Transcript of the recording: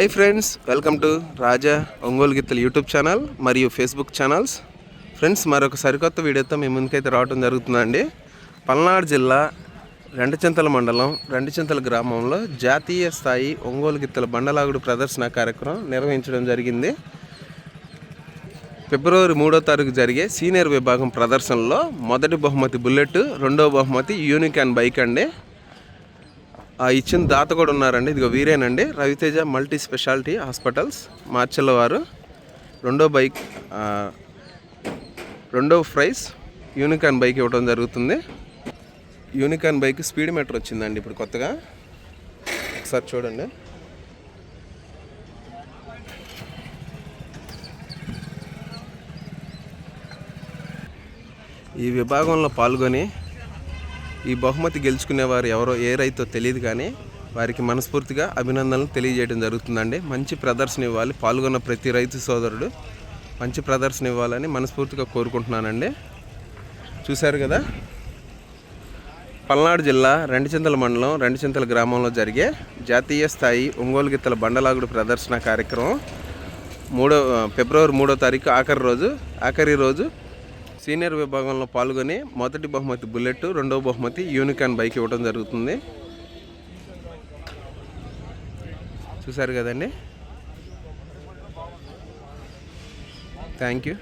Hi friends welcome to Raja Ongole గిత్తలు YouTube channel మరియు Facebook channels friends మరొక సరికొత్త వీడియోతో మీ ముందుకైతే రావడం జరుగుతుందండి. పల్నాడు జిల్లా రెండచింతల మండలం రెండచింతల గ్రామంలో జాతీయ స్థాయి ఒంగోలు గిత్తల బండలాగుడు ప్రదర్శన కార్యక్రమం నిర్వహించడం జరిగింది. ఫిబ్రవరి మూడో తారీఖు జరిగే సీనియర్ విభాగం ప్రదర్శనలో మొదటి బహుమతి బుల్లెట్ రెండో బహుమతి యూనికాన్ బైక్ అండి. ఇచ్చిన దాత కూడా ఉన్నారండి. ఇదిగో వీరేనండి. రవితేజ మల్టీ స్పెషాలిటీ హాస్పిటల్స్ మార్చెల్ల వారు. రెండో బైక్ రెండో ప్రైస్ యూనికాన్ బైక్ ఇవ్వడం జరుగుతుంది. యూనికాన్ బైక్ స్పీడ్ మీటర్ వచ్చిందండి ఇప్పుడు కొత్తగా. ఒకసారి చూడండి. ఈ విభాగంలో పాల్గొని ఈ బహుమతి గెలుచుకునేవారు ఎవరో ఏ రైతో తెలియదు కానీ వారికి మనస్ఫూర్తిగా అభినందనలు తెలియజేయడం జరుగుతుందండి. మంచి ప్రదర్శన ఇవ్వాలి. పాల్గొన్న ప్రతి రైతు సోదరుడు మంచి ప్రదర్శన ఇవ్వాలని మనస్ఫూర్తిగా కోరుకుంటున్నానండి. చూశారు కదా? పల్నాడు జిల్లా రెండుచింతల మండలం రెండుచింతల గ్రామంలో జరిగే జాతీయ స్థాయి ఒంగోలు గిత్తల బండలాగుడు ప్రదర్శన కార్యక్రమం మూడో ఫిబ్రవరి మూడో తారీఖు ఆఖరి రోజు ఆఖరి రోజు సీనియర్ విభాగంలో పాల్గొని మొదటి బహుమతి బుల్లెట్ రెండవ బహుమతి యూనికాన్ బైక్ ఇవ్వడం జరుగుతుంది. చూసారు కదండి? Thank you